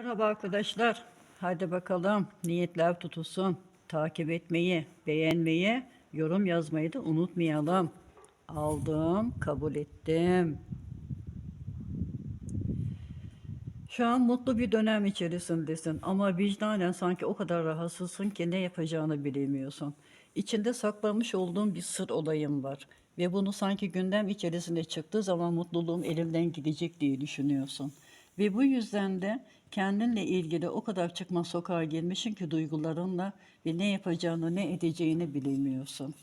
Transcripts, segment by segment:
Merhaba arkadaşlar. Hadi bakalım niyetler tutulsun. Takip etmeyi, beğenmeyi, yorum yazmayı da unutmayalım. Aldım, kabul ettim. Şu an mutlu bir dönem içerisindesin ama vicdanen sanki o kadar rahatsızsın ki ne yapacağını bilemiyorsun. İçinde saklamış olduğun bir sır olayım var ve bunu sanki gündem içerisinde çıktığı zaman mutluluğum elimden gidecek diye düşünüyorsun. Ve bu yüzden de kendinle ilgili o kadar çıkma sokağa girmişsin ki duygularınla ve ne yapacağını ne edeceğini bilemiyorsun.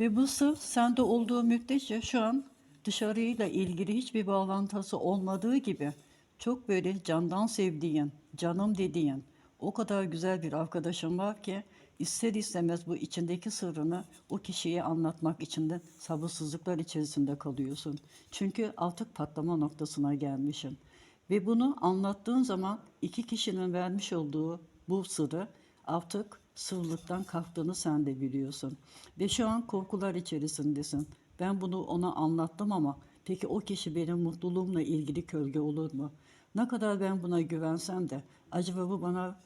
Ve bu sır sende olduğu müddetçe şu an dışarıyla ilgili hiçbir bağlantısı olmadığı gibi çok böyle candan sevdiğin, canım dediğin o kadar güzel bir arkadaşın var ki ister istemez bu içindeki sırrını o kişiye anlatmak için de sabırsızlıklar içerisinde kalıyorsun. Çünkü artık patlama noktasına gelmişsin. Ve bunu anlattığın zaman iki kişinin vermiş olduğu bu sırrı artık sığlıktan kalktığını sen de biliyorsun. Ve şu an korkular içerisindesin. Ben bunu ona anlattım ama peki o kişi benim mutluluğumla ilgili kölge olur mu? Ne kadar ben buna güvensem de acaba bu bana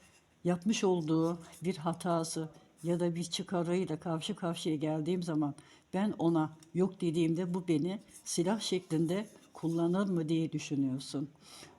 yapmış olduğu bir hatası ya da bir çıkarıyla karşı karşıya geldiğim zaman ben ona yok dediğimde bu beni silah şeklinde kullanır mı diye düşünüyorsun.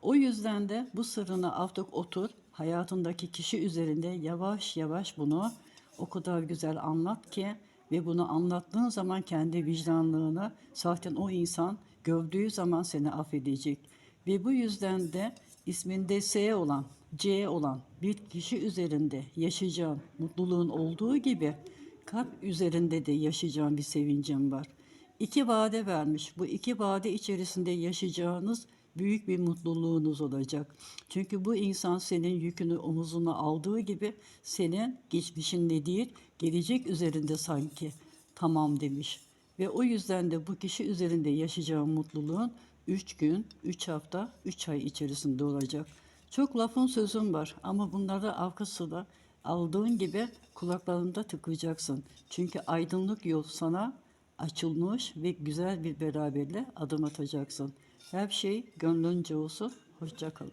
O yüzden de bu sırrını artık otur, hayatındaki kişi üzerinde yavaş yavaş bunu o kadar güzel anlat ki ve bunu anlattığın zaman kendi vicdanlığını zaten o insan gördüğü zaman seni affedecek. Ve bu yüzden de isminde S olan, C olan bir kişi üzerinde yaşayacağın mutluluğun olduğu gibi kalp üzerinde de yaşayacağın bir sevincin var. İki vade vermiş. Bu iki vade içerisinde yaşayacağınız büyük bir mutluluğunuz olacak. Çünkü bu insan senin yükünü omuzuna aldığı gibi senin geçmişinde değil, gelecek üzerinde sanki tamam demiş. Ve o yüzden de bu kişi üzerinde yaşayacağın mutluluğun 3 gün, 3 hafta, 3 ay içerisinde olacak. Çok lafın sözüm var ama bunları arkası da aldığın gibi kulaklarında tıkayacaksın. Çünkü aydınlık yol sana açılmış ve güzel bir beraberle adım atacaksın. Her şey gönlünce olsun. Hoşça kalın.